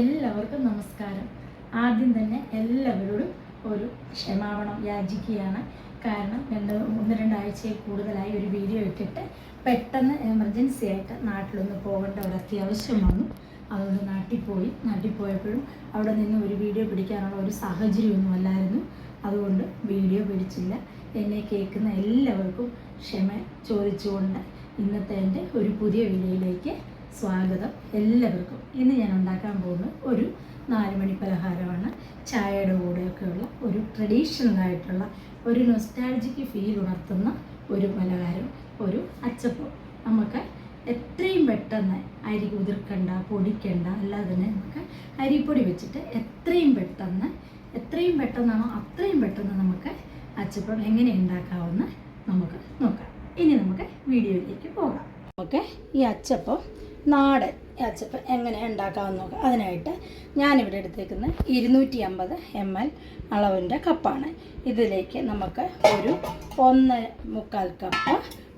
എല്ലാവർക്കും നമസ്കാരം. ആദ്യം തന്നെ എല്ലാവരോടും ഒരു ക്ഷമാപണം യാചിക്കുകയാണ്. കാരണം രണ്ട് ഒന്ന് രണ്ടാഴ്ചയിൽ കൂടുതലായി ഒരു വീഡിയോ ഇട്ടിട്ട് പെട്ടെന്ന് എമർജൻസി ആയിട്ട് നാട്ടിലൊന്ന് പോകേണ്ട ഒരു അത്യാവശ്യം വന്നു. അതുകൊണ്ട് നാട്ടിൽ പോയി നാട്ടിൽ പോയപ്പോഴും അവിടെ നിന്ന് ഒരു വീഡിയോ പിടിക്കാനുള്ള ഒരു സാഹചര്യമൊന്നും അല്ലായിരുന്നു. അതുകൊണ്ട് വീഡിയോ പിടിച്ചില്ല. എന്നെ കേൾക്കുന്ന എല്ലാവർക്കും ക്ഷമ ചോദിച്ചുകൊണ്ട് ഇന്നത്തെ എന്റെ ഒരു പുതിയ വീഡിയോയിലേക്ക് സ്വാഗതം എല്ലാവർക്കും. ഇന്ന് ഞാൻ ഉണ്ടാക്കാൻ പോകുന്നത് ഒരു നാല് മണി പലഹാരമാണ്. ചായയുടെ കൂടെയൊക്കെയുള്ള ഒരു ട്രഡീഷണൽ ആയിട്ടുള്ള ഒരു നൊസ്റ്റാൾജിക്ക് ഫീൽ ഉണർത്തുന്ന ഒരു പലഹാരം ഒരു അച്ചപ്പം. നമുക്ക് എത്രയും പെട്ടെന്ന് അരി കുതിർക്കണ്ട പൊടിക്കണ്ട അല്ലാതെ തന്നെ നമുക്ക് അരിപ്പൊടി വെച്ചിട്ട് എത്രയും പെട്ടെന്ന് എത്രയും പെട്ടെന്നാണോ അത്രയും പെട്ടെന്ന് നമുക്ക് അച്ചപ്പം എങ്ങനെ ഉണ്ടാക്കാമെന്ന് നമുക്ക് നോക്കാം. ഇനി നമുക്ക് വീഡിയോയിലേക്ക് പോകാം. നമുക്ക് ഈ അച്ചപ്പം നാടൻ അച്ചപ്പ് എങ്ങനെ ഉണ്ടാക്കാമെന്ന് നോക്കാം. അതിനായിട്ട് ഞാനിവിടെ എടുത്തേക്കുന്ന ഇരുന്നൂറ്റി അമ്പത് എം എൽ അളവിന്റെ കപ്പാണ്. ഇതിലേക്ക് നമുക്ക് ഒരു ഒന്ന് മുക്കാൽ കപ്പ്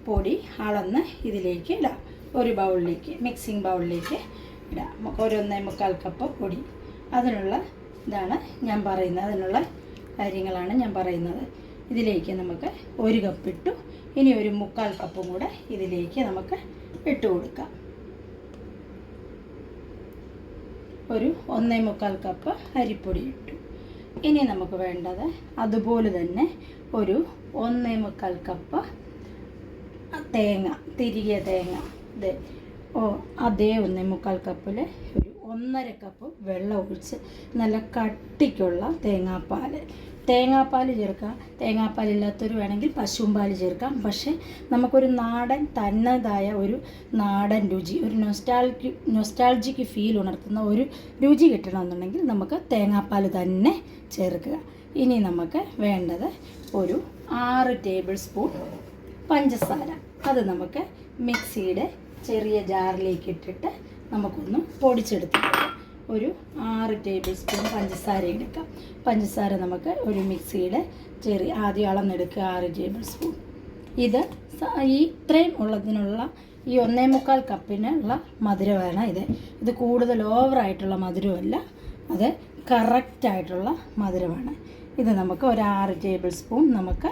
പൊടി അളന്ന് ഇതിലേക്ക് ഇടാം. ഒരു ബൗളിലേക്ക് മിക്സിംഗ് ബൗളിലേക്ക് ഇടാം. നമുക്ക് ഒരു ഒന്നേ മുക്കാൽ കപ്പ് പൊടി. അതിനുള്ള ഇതാണ് ഞാൻ പറയുന്നത്. അതിനുള്ള കാര്യങ്ങളാണ് ഞാൻ പറയുന്നത്. ഇതിലേക്ക് നമുക്ക് ഒരു കപ്പ് ഇട്ടു. ഇനി ഒരു മുക്കാൽ കപ്പും കൂടെ ഇതിലേക്ക് നമുക്ക് ഇട്ട് കൊടുക്കാം. ഒരു ഒന്നേ മുക്കാൽ കപ്പ് അരിപ്പൊടി ഇട്ടു. ഇനി നമുക്ക് വേണ്ടത് അതുപോലെ തന്നെ ഒരു ഒന്നേ മുക്കാൽ കപ്പ് തേങ്ങ തിരികെ തേങ്ങ. ഇത് ഓ അതേ ഒന്നേ മുക്കാൽ കപ്പിൽ ഒരു ഒന്നര കപ്പ് വെള്ളം ഒഴിച്ച് നല്ല കട്ടിക്കുള്ള തേങ്ങാപ്പാൽ തേങ്ങാപ്പാൽ ചേർക്കാം. തേങ്ങാപ്പാൽ ഇല്ലാത്തൊരു വേണമെങ്കിൽ പശുവും പാൽ ചേർക്കാം. പക്ഷേ നമുക്കൊരു നാടൻ തന്നതായ ഒരു നാടൻ രുചി ഒരു നൊസ്റ്റാൾജി നൊസ്റ്റാൾജിക്ക് ഫീൽ ഉണർത്തുന്ന ഒരു രുചി കിട്ടണമെന്നുണ്ടെങ്കിൽ നമുക്ക് തേങ്ങാപ്പാൽ തന്നെ ചേർക്കുക. ഇനി നമുക്ക് വേണ്ടത് ഒരു ആറ് ടേബിൾ സ്പൂൺ പഞ്ചസാര. അത് നമുക്ക് മിക്സിയുടെ ചെറിയ ജാറിലേക്ക് ഇട്ടിട്ട് നമുക്കൊന്ന് പൊടിച്ചെടുത്തിട്ട് ഒരു ആറ് ടേബിൾ സ്പൂൺ പഞ്ചസാര എടുക്കാം. പഞ്ചസാര നമുക്ക് ഒരു മിക്സിയുടെ ചെറിയ ആദ്യം അളന്നെടുക്കുക ആറ് ടേബിൾ സ്പൂൺ. ഇത് ഈ ഇത്രയും ഉള്ളതിനുള്ള ഈ ഒന്നേ മുക്കാൽ കപ്പിനുള്ള മധുരമാണ് ഇത്. ഇത് കൂടുതൽ ഓവറായിട്ടുള്ള മധുരമല്ല അത് കറക്റ്റായിട്ടുള്ള മധുരമാണ്. ഇത് നമുക്ക് ഒരു ആറ് ടേബിൾ സ്പൂൺ നമുക്ക്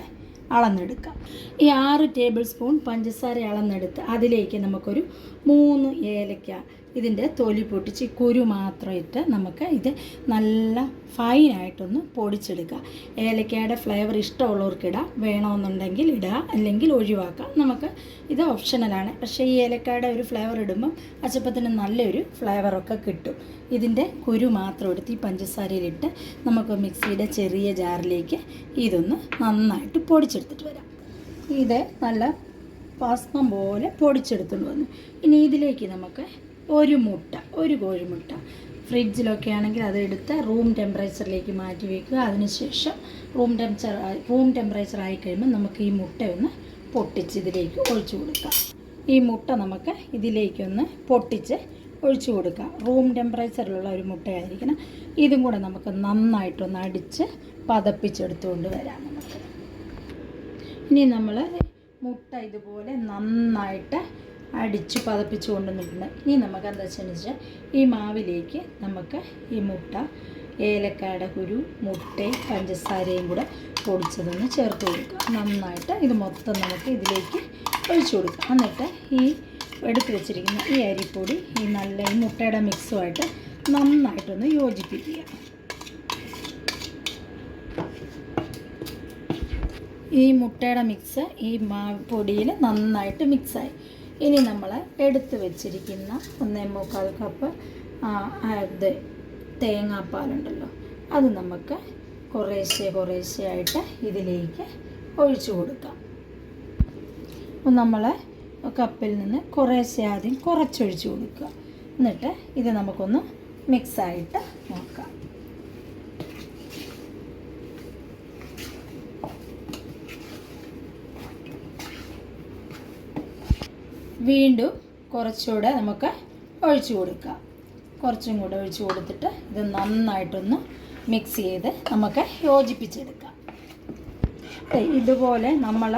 അളന്നെടുക്കാം. ഈ ആറ് ടേബിൾ സ്പൂൺ പഞ്ചസാര അളന്നെടുത്ത് അതിലേക്ക് നമുക്കൊരു മൂന്ന് ഏലക്ക ഇതിന്റെ തൊലി പൊട്ടിച്ച് കുരു മാത്രം ഇട്ട് നമുക്ക് ഇത് നല്ല ഫൈനായിട്ടൊന്ന് പൊടിച്ചെടുക്കുക. ഏലക്കയുടെ ഫ്ലേവർ ഇഷ്ടമുള്ളവർക്കിടാം വേണമെന്നുണ്ടെങ്കിൽ ഇടുക. അല്ലെങ്കിൽ ഒഴിവാക്കാം. നമുക്ക് ഇത് ഓപ്ഷണലാണ് പക്ഷേ ഈ ഏലക്കയുടെ ഒരു ഫ്ലേവർ ഇടുമ്പം അച്ചപ്പത്തിന് നല്ലൊരു ഫ്ലേവറൊക്കെ കിട്ടും. ഇതിന്റെ കുരു മാത്രം എടുത്ത് ഈ പഞ്ചസാരയിലിട്ട് നമുക്ക് മിക്സിയുടെ ചെറിയ ജാറിലേക്ക് ഇതൊന്ന് നന്നായിട്ട് പൊടിച്ചെടുത്തിട്ട് വരാം. ഇത് നല്ല പാസ്മം പോലെ പൊടിച്ചെടുത്തുകൊണ്ട് വന്നു. ഇനി ഇതിലേക്ക് നമുക്ക് ഒരു മുട്ട ഒരു കോഴിമുട്ട. ഫ്രിഡ്ജിലൊക്കെ ആണെങ്കിൽ അതെടുത്ത് റൂം ടെമ്പറേച്ചറിലേക്ക് മാറ്റി വയ്ക്കുക അതിനുശേഷം റൂം ടെമ്പറേച്ചർ റൂം ടെമ്പറേച്ചർ ആയി കഴിയുമ്പോൾ നമുക്ക് ഈ മുട്ട ഒന്ന് പൊട്ടിച്ച് ഇതിലേക്ക് ഒഴിച്ചു കൊടുക്കാം. ഈ മുട്ട നമുക്ക് ഇതിലേക്കൊന്ന് പൊട്ടിച്ച് ഒഴിച്ചു കൊടുക്കാം. റൂം ടെമ്പറേച്ചറിലുള്ള ഒരു മുട്ടയായിരിക്കണം. ഇതും കൂടെ നമുക്ക് നന്നായിട്ടൊന്ന് അടിച്ച് പതപ്പിച്ചെടുത്തുകൊണ്ട് വരാം നമുക്ക്. ഇനി നമ്മൾ മുട്ട ഇതുപോലെ നന്നായിട്ട് അടിച്ച് പതപ്പിച്ച് കൊണ്ടുവന്നിട്ടുണ്ട് ഇനി നമുക്ക് എന്താ വെച്ചാൽ ഈ മാവിലേക്ക് നമുക്ക് ഈ മുട്ട ഏലക്കായുടെ കുരു മുട്ടയും പഞ്ചസാരയും കൂടെ പൊടിച്ചതൊന്ന് ചേർത്ത് കൊടുക്കുക. നന്നായിട്ട് ഇത് മൊത്തം നമുക്ക് ഇതിലേക്ക് ഒഴിച്ചു കൊടുക്കുക. എന്നിട്ട് ഈ എടുത്തു വെച്ചിരിക്കുന്ന ഈ അരിപ്പൊടി ഈ നല്ല ഈ മുട്ടയുടെ മിക്സുമായിട്ട് നന്നായിട്ടൊന്ന് യോജിപ്പിക്കുക. ഈ മുട്ടയുടെ മിക്സ് ഈ മാവ് പൊടിയിൽ നന്നായിട്ട് മിക്സായി. ഇനി നമ്മൾ എടുത്തു വെച്ചിരിക്കുന്ന ഒന്നേ മുക്കാൽ കപ്പ് ഇത് തേങ്ങാപ്പാലുണ്ടല്ലോ. അത് നമുക്ക് കുറേശ്ശെ കുറേശ്ശെ ആയിട്ട് ഇതിലേക്ക് ഒഴിച്ചു കൊടുക്കാം. അപ്പം നമ്മൾ കപ്പിൽ നിന്ന് കുറേശ്ശെ ആദ്യം കുറച്ചൊഴിച്ചു കൊടുക്കുക. എന്നിട്ട് ഇത് നമുക്കൊന്ന് മിക്സായിട്ട് നോക്കാം. വീണ്ടും കുറച്ചുകൂടെ നമുക്ക് ഒഴിച്ചു കൊടുക്കാം. കുറച്ചും കൂടെ ഒഴിച്ചു കൊടുത്തിട്ട് ഇത് നന്നായിട്ടൊന്ന് മിക്സ് ചെയ്ത് നമുക്ക് യോജിപ്പിച്ചെടുക്കാം. ഇതുപോലെ നമ്മൾ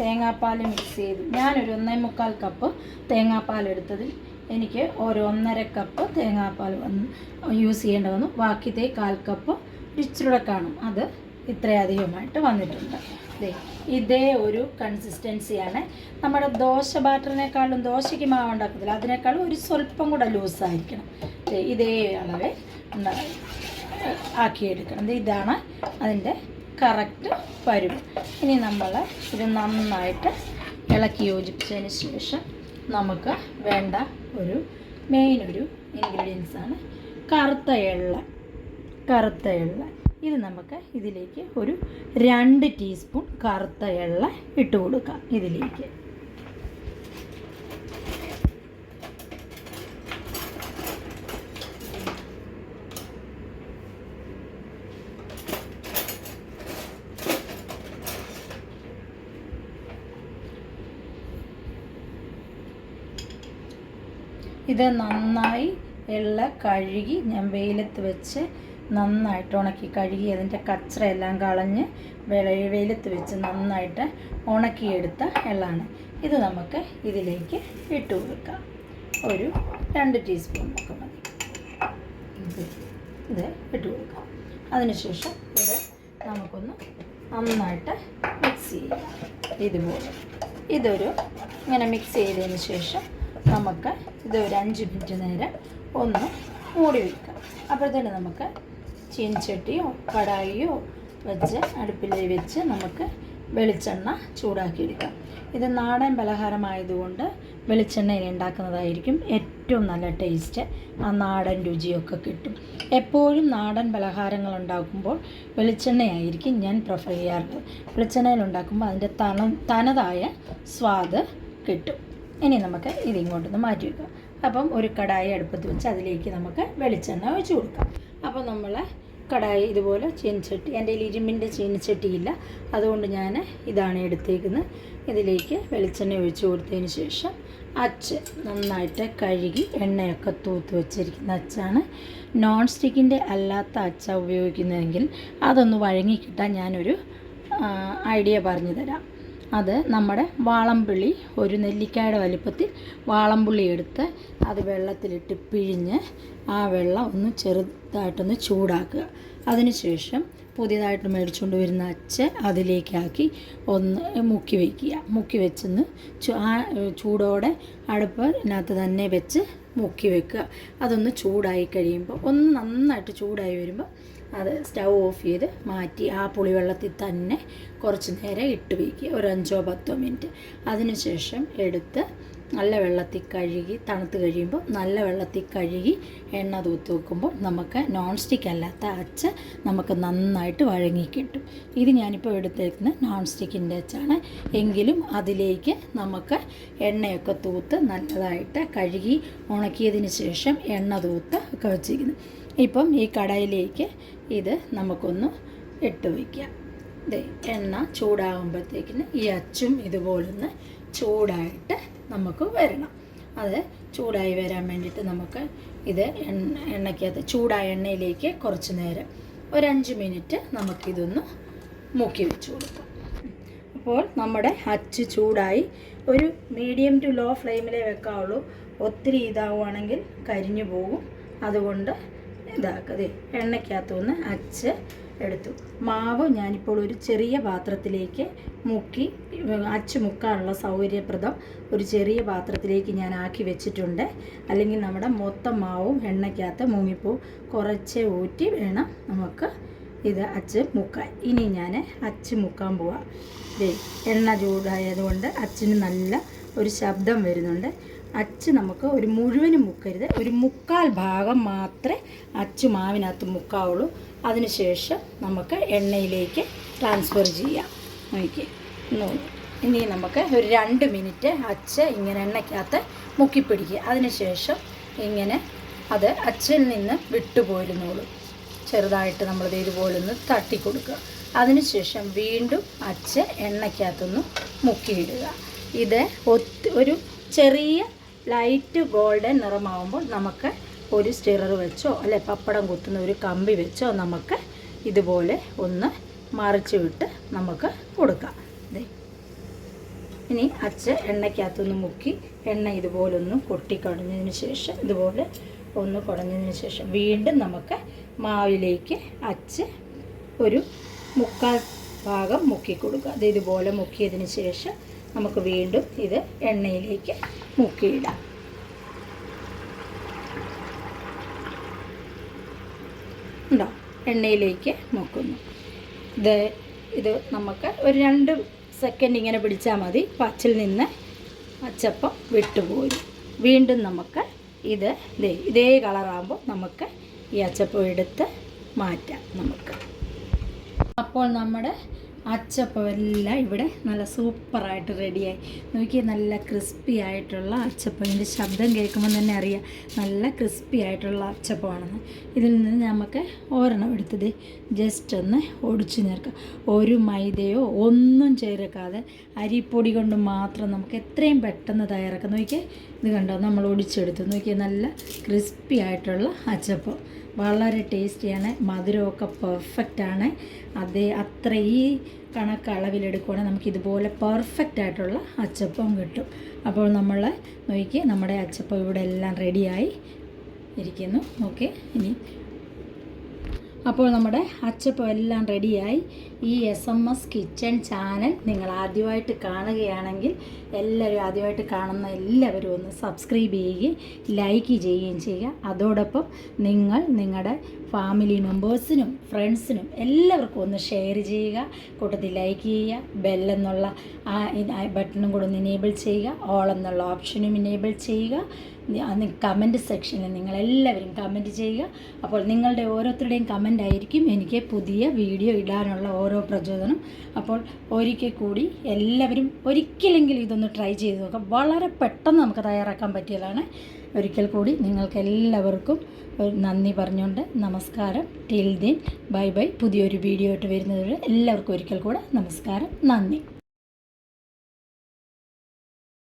തേങ്ങാപ്പാൽ മിക്സ് ചെയ്ത് ഞാനൊരു ഒന്നേ മുക്കാൽ കപ്പ് തേങ്ങാപ്പാൽ എടുത്തതിൽ എനിക്ക് ഒരു ഒന്നര കപ്പ് തേങ്ങാപ്പാൽ വന്ന് യൂസ് ചെയ്യേണ്ടി വന്നു. ബാക്കിത്തെ കാൽ കപ്പ് ഇച്ചിരൂടെ കാണും. അത് ഇത്രയധികമായിട്ട് വന്നിട്ടുണ്ട്. ദേ ഇതേ ഒരു കൺസിസ്റ്റൻസിയാണ് നമ്മുടെ ദോശ ബാറ്ററിനേക്കാളും ദോശയ്ക്ക് മാവ് ഉണ്ടാക്കത്തില്ല അതിനേക്കാളും ഒരു സ്വല്പം കൂടെ ലൂസായിരിക്കണം. ഇതേ അളവ് ആക്കിയെടുക്കണം. ഇതാണ് അതിന്റെ കറക്റ്റ് പരുവ്. ഇനി നമ്മൾ ഇത് നന്നായിട്ട് ഇളക്കി യോജിപ്പിച്ചതിന് ശേഷം നമുക്ക് വേണ്ട ഒരു മെയിൻ ഒരു ഇൻഗ്രീഡിയൻസാണ് കറുത്ത എള്ള. കറുത്ത എള്ള. ഇത് നമുക്ക് ഇതിലേക്ക് ഒരു രണ്ട് ടീസ്പൂൺ കറുത്ത എള്ള ഇട്ട് കൊടുക്കാം ഇതിലേക്ക്. ഇത് നന്നായി എള്ള കഴുകി ഞാൻ വെയിലത്ത് വെച്ച് നന്നായിട്ട് ഉണക്കി കഴുകി അതിന്റെ കച്ചറയെല്ലാം കളഞ്ഞ് വെയിലത്ത് വെച്ച് നന്നായിട്ട് ഉണക്കിയെടുത്ത എള്ളാണ് ഇത് നമുക്ക് ഇതിലേക്ക് ഇട്ട് കൊടുക്കാം. ഒരു രണ്ട് ടീസ്പൂൺ ഒക്കെ മതി. ഇത് ഇട്ട് കൊടുക്കാം. അതിനുശേഷം ഇത് നമുക്കൊന്ന് നന്നായിട്ട് മിക്സ് ചെയ്യാം. ഇതുപോലെ. ഇതൊരു ഇങ്ങനെ മിക്സ് ചെയ്തതിന് ശേഷം നമുക്ക് ഇത് ഒരു അഞ്ച് മിനിറ്റ് നേരം ഒന്ന് മൂടി വയ്ക്കാം അപ്പോഴത്തേന് നമുക്ക് ചീനച്ചട്ടിയോ കടായിയോ വെച്ച് അടുപ്പിൽ വെച്ച് നമുക്ക് വെളിച്ചെണ്ണ ചൂടാക്കിയെടുക്കാം. ഇത് നാടൻ പലഹാരമായതുകൊണ്ട് വെളിച്ചെണ്ണയിൽ ഉണ്ടാക്കുന്നതായിരിക്കും ഏറ്റവും നല്ല ടേസ്റ്റ്. ആ നാടൻ രുചിയൊക്കെ കിട്ടും. എപ്പോഴും നാടൻ പലഹാരങ്ങൾ ഉണ്ടാക്കുമ്പോൾ വെളിച്ചെണ്ണയായിരിക്കും ഞാൻ പ്രിഫർ ചെയ്യാറുള്ളത്. വെളിച്ചെണ്ണയിൽ ഉണ്ടാക്കുമ്പോൾ അതിന്റെ തന തനതായ സ്വാദ് കിട്ടും. ഇനി നമുക്ക് ഇതിങ്ങോട്ടൊന്ന് മാറ്റി വെക്കാം. അപ്പം ഒരു കടായി അടുപ്പത്ത് വെച്ച് അതിലേക്ക് നമുക്ക് വെളിച്ചെണ്ണ ഒഴിച്ചു കൊടുക്കാം. അപ്പോൾ നമ്മൾ കടായി ഇതുപോലെ ചീനച്ചട്ടി എന്റെ ഇരുമ്പിന്റെ ചീനച്ചട്ടിയില്ല. അതുകൊണ്ട് ഞാൻ ഇതാണ് എടുത്തേക്കുന്നത്. ഇതിലേക്ക് വെളിച്ചെണ്ണ ഒഴിച്ചു കൊടുത്തതിന് ശേഷം അച്ച് നന്നായിട്ട് കഴുകി എണ്ണയൊക്കെ തൂത്ത് വെച്ചിരിക്കുന്ന അച്ചാണ്. നോൺ സ്റ്റിക്കിന്റെ അല്ലാത്ത അച്ച ഉപയോഗിക്കുന്നതെങ്കിൽ അതൊന്ന് വഴങ്ങിക്കിട്ടാൻ ഞാനൊരു ഐഡിയ പറഞ്ഞു തരാം. അത് നമ്മുടെ വാളംപുള്ളി ഒരു നെല്ലിക്കായുടെ വലിപ്പത്തിൽ വാളംപുള്ളി എടുത്ത് അത് വെള്ളത്തിലിട്ട് പിഴിഞ്ഞ് ആ വെള്ളം ഒന്ന് ചെറുതായിട്ടൊന്ന് ചൂടാക്കുക. അതിനുശേഷം പുതിയതായിട്ട് മേടിച്ചുകൊണ്ട് വരുന്ന അച്ച അതിലേക്കാക്കി ഒന്ന് മുക്കി വയ്ക്കുക മുക്കി വെച്ചെന്ന് ആ ചൂടോടെ അടുപ്പിനകത്ത് തന്നെ വെച്ച് മുക്കി വെക്കുക. അതൊന്ന് ചൂടായി കഴിയുമ്പോൾ ഒന്ന് നന്നായിട്ട് ചൂടായി വരുമ്പോൾ അത് സ്റ്റൗ ഓഫ് ചെയ്ത് മാറ്റി ആ പുളിവെള്ളത്തിൽ തന്നെ കുറച്ച് നേരം ഇട്ട് വയ്ക്കുക. ഒരു അഞ്ചോ പത്തോ മിനിറ്റ്. അതിനുശേഷം എടുത്ത് നല്ല വെള്ളത്തിൽ കഴുകി തണുത്ത് കഴിയുമ്പോൾ നല്ല വെള്ളത്തിൽ കഴുകി എണ്ണ തൂത്ത് വെക്കുമ്പോൾ നമുക്ക് നോൺ സ്റ്റിക്ക് അല്ലാത്ത അച്ച നമുക്ക് നന്നായിട്ട് വഴങ്ങി കിട്ടും. ഇത് ഞാനിപ്പോൾ എടുത്തേക്കുന്നത് നോൺ സ്റ്റിക്കിന്റെ അച്ചാണ്. എങ്കിലും അതിലേക്ക് നമുക്ക് എണ്ണയൊക്കെ തൂത്ത് നല്ലതായിട്ട് കഴുകി ഉണക്കിയതിന് ശേഷം എണ്ണ തൂത്ത് ഒക്കെ വെച്ചിരിക്കുന്നു. ഇപ്പം ഈ കടയിലേക്ക് ഇത് നമുക്കൊന്ന് ഇട്ട് വയ്ക്കാം. ദേ എണ്ണ ചൂടാകുമ്പോഴത്തേക്കിന് ഈ അച്ചും ഇതുപോലൊന്ന് ചൂടായിട്ട് നമുക്ക് വരണം. അത് ചൂടായി വരാൻ വേണ്ടിയിട്ട് നമുക്ക് ഇത് എണ്ണ എണ്ണയ്ക്കകത്ത് ചൂടായ എണ്ണയിലേക്ക് കുറച്ച് നേരം ഒരഞ്ച് മിനിറ്റ് നമുക്കിതൊന്ന് മുക്കി വെച്ച് കൊടുക്കാം. അപ്പോൾ നമ്മുടെ അച്ച് ചൂടായി ഒരു മീഡിയം ടു ലോ ഫ്ലെയിമിലേ വെക്കാവുള്ളൂ. ഒത്തിരി ഇതാവുകയാണെങ്കിൽ കരിഞ്ഞു പോകും. അതുകൊണ്ട് ഇതാക്കതേ എണ്ണയ്ക്കകത്തുനിന്ന് അച്ച് എടുത്തു. മാവ് ഞാനിപ്പോൾ ഒരു ചെറിയ പാത്രത്തിലേക്ക് മുക്കി അച്ച് മുക്കാനുള്ള സൗകര്യപ്രദം ഒരു ചെറിയ പാത്രത്തിലേക്ക് ഞാൻ ആക്കി വെച്ചിട്ടുണ്ട്. അല്ലെങ്കിൽ നമ്മുടെ മൊത്തം മാവും എണ്ണയ്ക്കകത്ത് മുങ്ങിപ്പോവും കുറച്ച് ഊറ്റി വേണം നമുക്ക് ഇത് അച്ച് മുക്കാൻ. ഇനി ഞാൻ അച്ച് മുക്കാൻ പോവാം. എണ്ണ ചൂടായതുകൊണ്ട് അച്ചിന് നല്ല ഒരു ശബ്ദം വരുന്നുണ്ട്. അച്ച് നമുക്ക് ഒരു മുഴുവനും മുക്കരുത്. ഒരു മുക്കാൽ ഭാഗം മാത്രമേ അച്ച് മാവിനകത്ത് മുക്കാവുള്ളൂ. അതിനുശേഷം നമുക്ക് എണ്ണയിലേക്ക് ട്രാൻസ്ഫർ ചെയ്യാം. നോക്കി ഇനി നമുക്ക് ഒരു രണ്ട് മിനിറ്റ് അച്ച് ഇങ്ങനെ എണ്ണയ്ക്കകത്ത് മുക്കിപ്പിടിക്കുക. അതിനുശേഷം ഇങ്ങനെ അത് അച്ചിൽ നിന്ന് വിട്ടുപോയിരുന്നോളൂ ചെറുതായിട്ട് നമ്മൾ ഇതുപോലെ ഒന്ന് തട്ടി കൊടുക്കുക അതിനുശേഷം വീണ്ടും അച്ച് എണ്ണയ്ക്കകത്തൊന്ന് മുക്കിയിടുക. ഇത് ഒത്തി ഒരു ചെറിയ ലൈറ്റ് ഗോൾഡൻ നിറമാവുമ്പോൾ നമുക്ക് ഒരു സ്റ്റിറർ വെച്ചോ അല്ലെ പപ്പടം കുത്തുന്ന ഒരു കമ്പി വെച്ചോ നമുക്ക് ഇതുപോലെ ഒന്ന് മറിച്ച് വിട്ട് നമുക്ക് കൊടുക്കാം. ദേ. ഇനി അച്ച എണ്ണയ്ക്കകത്തൊന്ന് മുക്കി എണ്ണ ഇതുപോലൊന്ന് കൊട്ടിക്കടഞ്ഞതിന് ശേഷം ഇതുപോലെ ഒന്ന് കുടഞ്ഞതിന് ശേഷം വീണ്ടും നമുക്ക് മാവിലേക്ക് അച്ച് ഒരു മുക്കാൽ ഭാഗം മുക്കി കൊടുക്കുക അത് ഇതുപോലെ മുക്കിയതിന് ശേഷം നമുക്ക് വീണ്ടും ഇത് എണ്ണയിലേക്ക് മുക്കിയിടാം ഉണ്ടോ? എണ്ണയിലേക്ക് മുക്കുന്നു. ഇത് ഇത് നമുക്ക് ഒരു രണ്ട് സെക്കൻഡ് ഇങ്ങനെ പിടിച്ചാൽ മതി. പച്ചിൽ നിന്ന് അച്ചപ്പം വിട്ടുപോരും. വീണ്ടും നമുക്ക് ഇത് ദേ ഇതേ കളറാകുമ്പോൾ നമുക്ക് ഈ അച്ചപ്പം എടുത്ത് മാറ്റാം നമുക്ക്. അപ്പോൾ നമ്മുടെ അച്ചപ്പം എല്ലാം ഇവിടെ നല്ല സൂപ്പറായിട്ട് റെഡിയായി. നോക്കി നല്ല ക്രിസ്പി ആയിട്ടുള്ള അച്ചപ്പം. ഇതിന്റെ ശബ്ദം കേൾക്കുമ്പോൾ തന്നെ അറിയാം നല്ല ക്രിസ്പി ആയിട്ടുള്ള അച്ചപ്പമാണെന്ന്. ഇതിൽ നിന്ന് നമുക്ക് ഒരെണ്ണം എടുത്തത് ജസ്റ്റ് ഒന്ന് ഒടിച്ചു ചേർക്കാം. ഒരു മൈദയോ ഒന്നും ചേർക്കാതെ അരിപ്പൊടി കൊണ്ട് മാത്രം നമുക്ക് എത്രയും പെട്ടെന്ന് തയ്യാറാക്കാം. നോക്കിയാൽ ഇത് കണ്ടോ? നമ്മൾ ഒടിച്ചെടുത്തു. നോക്കിയാൽ നല്ല ക്രിസ്പി ആയിട്ടുള്ള അച്ചപ്പം. വളരെ ടേസ്റ്റിയാണ്. മധുരമൊക്കെ പെർഫെക്റ്റ് ആണ്. അതേ അത്ര ഈ കണക്ക് അളവിലെടുക്കുകയാണെങ്കിൽ നമുക്ക് ഇതുപോലെ പെർഫെക്റ്റ് ആയിട്ടുള്ള അച്ചപ്പം കിട്ടും. അപ്പോൾ നമ്മൾ നോക്കി നമ്മുടെ അച്ചപ്പം ഇവിടെ എല്ലാം റെഡിയായി ഇരിക്കുന്നു. ഓക്കെ ഇനി അപ്പോൾ നമ്മുടെ അച്ചപ്പം എല്ലാം റെഡിയായി. ഈ S M S kitchen channel നിങ്ങൾ ആദ്യമായിട്ട് കാണുകയാണെങ്കിൽ എല്ലാവരും ആദ്യമായിട്ട് കാണുന്ന എല്ലാവരും ഒന്ന് സബ്സ്ക്രൈബ് ചെയ്യുകയും ലൈക്ക് ചെയ്യുകയും ചെയ്യുക. അതോടൊപ്പം നിങ്ങൾ നിങ്ങളുടെ ഫാമിലി മെമ്പേഴ്സിനും ഫ്രണ്ട്സിനും എല്ലാവർക്കും ഒന്ന് ഷെയർ ചെയ്യുക. കൂട്ടത്തിൽ ലൈക്ക് ചെയ്യുക. ബെല്ലെന്നുള്ള ആ ബട്ടണും കൂടെ ഒന്ന് ഇനേബിൾ ചെയ്യുക. ഓൾ എന്നുള്ള ഓപ്ഷനും ഇനേബിൾ ചെയ്യുക. കമന്റ് സെക്ഷനിൽ നിങ്ങളെല്ലാവരും കമന്റ് ചെയ്യുക. അപ്പോൾ നിങ്ങളുടെ ഓരോരുത്തരുടെയും കമന്റ് ആയിരിക്കും എനിക്ക് പുതിയ വീഡിയോ ഇടാനുള്ള ഓരോ പ്രചോദനം. അപ്പോൾ ഒരിക്കൽ കൂടി എല്ലാവരും ഒരിക്കലെങ്കിലും ഇതൊന്ന് ട്രൈ ചെയ്ത് നോക്കാം. വളരെ പെട്ടെന്ന് നമുക്ക് തയ്യാറാക്കാൻ പറ്റിയതാണ്. ഒരിക്കൽ കൂടി നിങ്ങൾക്ക് എല്ലാവർക്കും നന്ദി പറഞ്ഞുകൊണ്ട് നമസ്കാരം. ടിൽ ദിൻ ബൈ ബൈ പുതിയൊരു വീഡിയോ ആയിട്ട് വരുന്നതിൽ എല്ലാവർക്കും ഒരിക്കൽ കൂടെ നമസ്കാരം. നന്ദി.